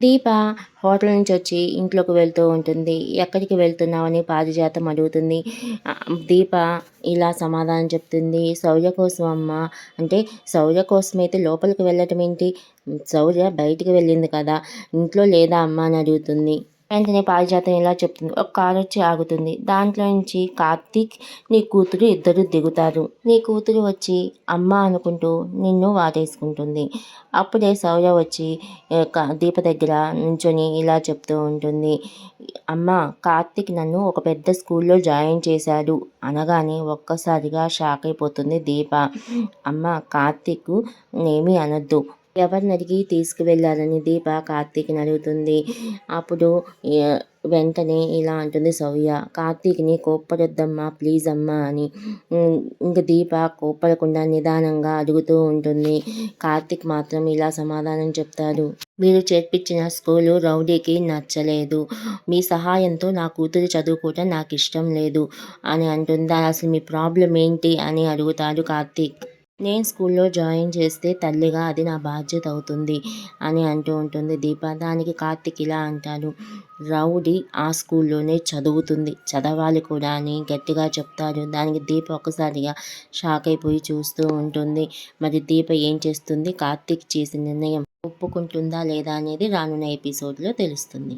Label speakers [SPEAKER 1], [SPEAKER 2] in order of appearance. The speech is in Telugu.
[SPEAKER 1] దీప హోటల్ నుంచి వచ్చి ఇంట్లోకి వెళ్తూ ఉంటుంది. ఎక్కడికి వెళ్తున్నావని పారిజాతం అడుగుతుంది. దీప ఇలా సమాధానం చెప్తుంది. శౌర్య కోసం అమ్మ అంటే శౌర్య కోసం అయితే లోపలికి వెళ్ళటం ఏంటి? శౌర్య బయటికి వెళ్ళింది కదా. ఇంట్లో లేదా అమ్మ అని అడుగుతుంది. వెంటనే పారిజాతం ఇలా చెప్తుంది. ఒక కారు వచ్చి ఆగుతుంది. దాంట్లో నుంచి కార్తీక్ నీ కూతురు ఇద్దరు దిగుతారు. నీ కూతురు వచ్చి అమ్మ అనుకుంటూ నిన్ను వాటేసుకుంటుంది అప్పుడే సౌర వచ్చి దీప దగ్గర నుంచొని ఇలా చెప్తూ ఉంటుంది. అమ్మ కార్తీక్ నన్ను ఒక పెద్ద స్కూల్లో జాయిన్ చేశాడు. అనగానే ఒక్కసారిగా షాక్ అయిపోతుంది దీప. అమ్మ కార్తీక్ నేమీ అనొద్దు. ఎవరిని అడిగి తీసుకువెళ్ళాలని దీప కార్తీక్ని అడుగుతుంది. అప్పుడు వెంటనే ఇలా అంటుంది సౌర్య కార్తీక్ని కోప్పడొద్దమ్మా ప్లీజ్ అమ్మా అని. ఇంక దీప కోప్పడకుండా నిదానంగా అడుగుతూ ఉంటుంది. కార్తీక్ మాత్రం ఇలా సమాధానం చెప్తాడు. మీరు చేర్పించిన స్కూలు రౌడీకి నచ్చలేదు. మీ సహాయంతో నా కూతురు చదువుకోవటం నాకు ఇష్టం లేదు అని అంటుంది? అసలు మీ ప్రాబ్లం ఏంటి? అని అడుగుతాడు కార్తీక్. నేను స్కూల్లో జాయిన్ చేస్తే తల్లిగా అది నా బాధ్యత అవుతుంది అని అంటూ ఉంటుంది దీప. దానికి కార్తిక్ ఇలా అంటాడు. రౌడీ ఆ స్కూల్లోనే చదువుతుంది. చదవాలి కూడా అని గట్టిగా చెప్తాడు. దానికి దీప ఒక్కసారిగా షాక్ అయిపోయి చూస్తూ ఉంటుంది. మరి దీప ఏం చేస్తుంది? కార్తిక్ చేసిన నిర్ణయం ఒప్పుకుంటుందా లేదా అనేది రానున్న ఎపిసోడ్లో తెలుస్తుంది.